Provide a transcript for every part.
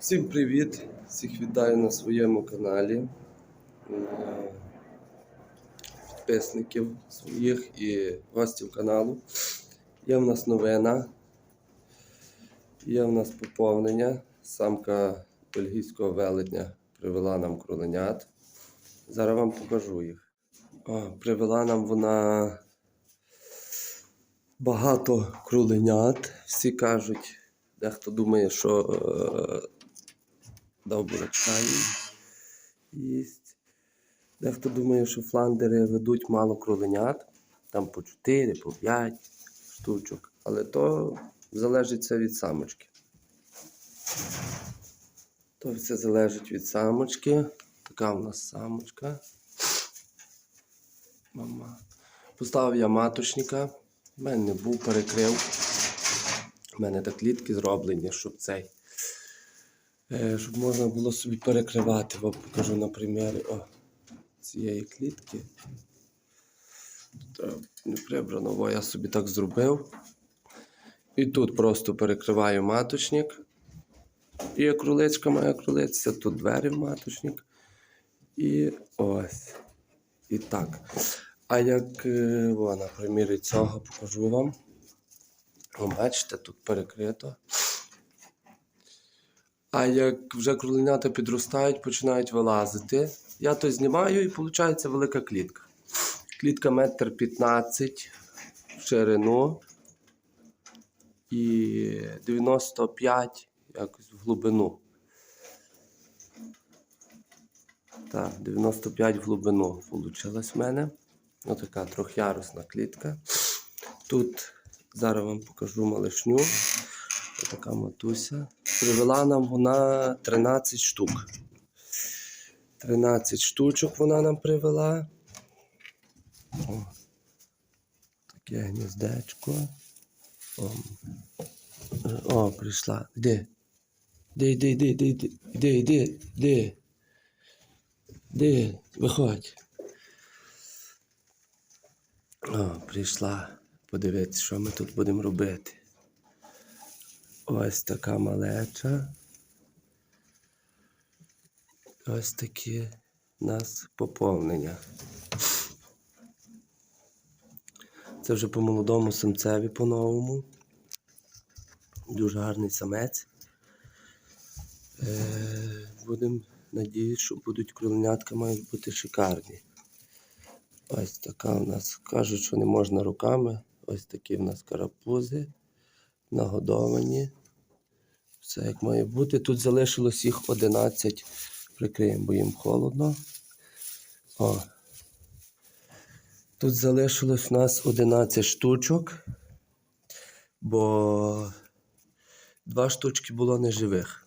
Всім привіт! Всіх вітаю на своєму каналі. Е, Підписників своїх і гостів каналу. Є в нас новина. Є в нас поповнення. Самка бельгійського велетня привела нам кроленят. Зараз вам покажу їх. О, привела нам вона багато кроленят. Всі кажуть, дехто думає, що е, дав бурачка їм їсть. Дехто думає, що фландери ведуть мало кроленят, там по 4, по 5 штучок. Але то залежить все від самочки. То все залежить від самочки. Така в нас самочка. Мама. Поставив я маточника. У мене не був перекрив. У мене так клітки зроблені, щоб цей. Е, щоб можна було собі перекривати. Вам покажу на примірі о, цієї клітки. Тут, не прибрано, бо я собі так зробив. І тут просто перекриваю маточник. І кроличка має кролиця, тут двері в маточник. І ось. І так. А як е, о, на примірі цього покажу вам. Бачите, тут перекрито. А як вже кроленята підростають, починають вилазити, я то знімаю і виходить велика клітка. Клітка метр 15 в ширину і 95 якось в глибину. Так, 95 в глибину вийшла в мене. Отака трьохярусна клітка. Тут зараз вам покажу малишню. Така матуся. Привела нам вона 13 штук. 13 штучок вона нам привела. О, таке гніздечко. О, о прийшла. Де? Де, йди, йди, йди, йди, йди, йди. Де? Виходь. О, прийшла. Подивитися, що ми тут будемо робити. Ось така малеча. Ось такі у нас поповнення. Це вже по молодому самцеві по-новому. Дуже гарний самець. Е, Будемо надіятися, що будуть кроленятка мають бути шикарні. Ось така у нас. Кажуть, що не можна руками. Ось такі в нас карапузи нагодовані. Все як має бути. Тут залишилось їх 11. Прикриємо, бо їм холодно. О. Тут залишилось у нас 11 штучок, бо два штучки було неживих.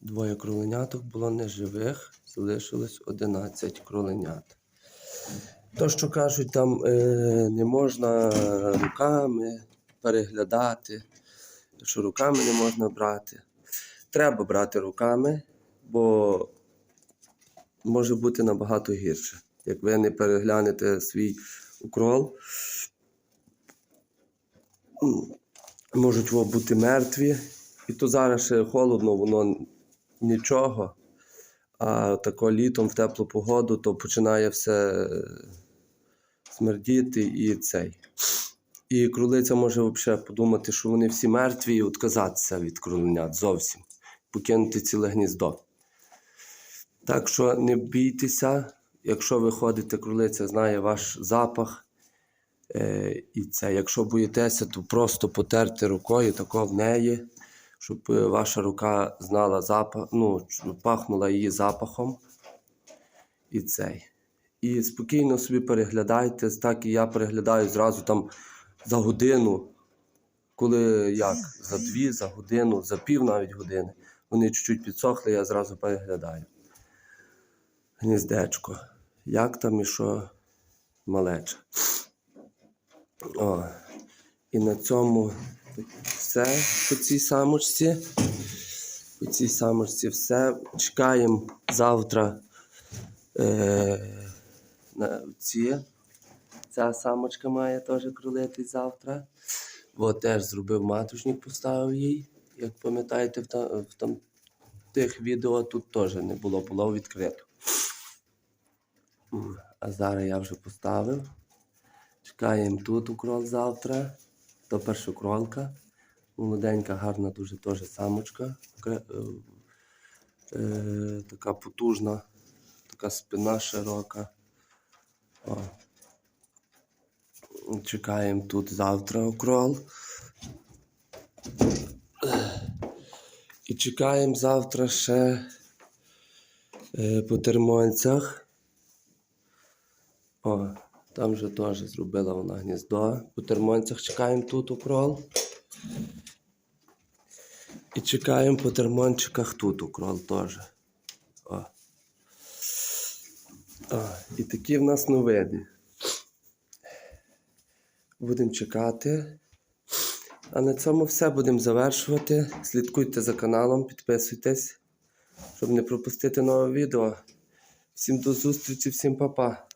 Двоє кроленяток було неживих, залишилось 11 кроленят. То, що кажуть, там е, не можна руками переглядати, що руками не можна брати. Треба брати руками, бо може бути набагато гірше. Як ви не переглянете свій укрол, можуть бути мертві. І то зараз ще холодно, воно нічого. А тако літом в теплу погоду, то починає все е, смердіти і цей. І кролиця може взагалі подумати, що вони всі мертві і відказатися від кроленят зовсім, покинути ціле гніздо. Так що не бійтеся, якщо ви ходите, кролиця знає ваш запах. Е, і це, якщо боїтеся, то просто потерти рукою тако в неї, щоб е, ваша рука знала запах, ну, пахнула її запахом. І цей. І спокійно собі переглядайте, так і я переглядаю зразу там за годину, коли як, за дві, за годину, за пів навіть години. Вони чуть-чуть підсохли, я зразу переглядаю. Гніздечко. Як там і що малеча. О. І на цьому все по цій самочці. По цій самочці все. Чекаємо завтра е, на ці. Ця самочка має теж кролити завтра. Бо теж зробив матушник, поставив їй. як пам'ятаєте, в, та, в там, тих відео тут теж не було, було відкрито. А зараз я вже поставив. Чекаємо тут укрол завтра. То перша кролка. Молоденька, гарна, дуже теж самочка. Е, е, така потужна, така спина широка. О. Чекаємо тут завтра укрол. І чекаємо завтра ще е, по термонцях. О, там вже теж зробила вона гніздо. По термонцях чекаємо тут укрол. І чекаємо по термончиках тут укрол теж. О. О, і такі в нас новини. Будемо чекати. А на цьому все будемо завершувати. Слідкуйте за каналом, підписуйтесь, щоб не пропустити нове відео. Всім до зустрічі, всім па-па.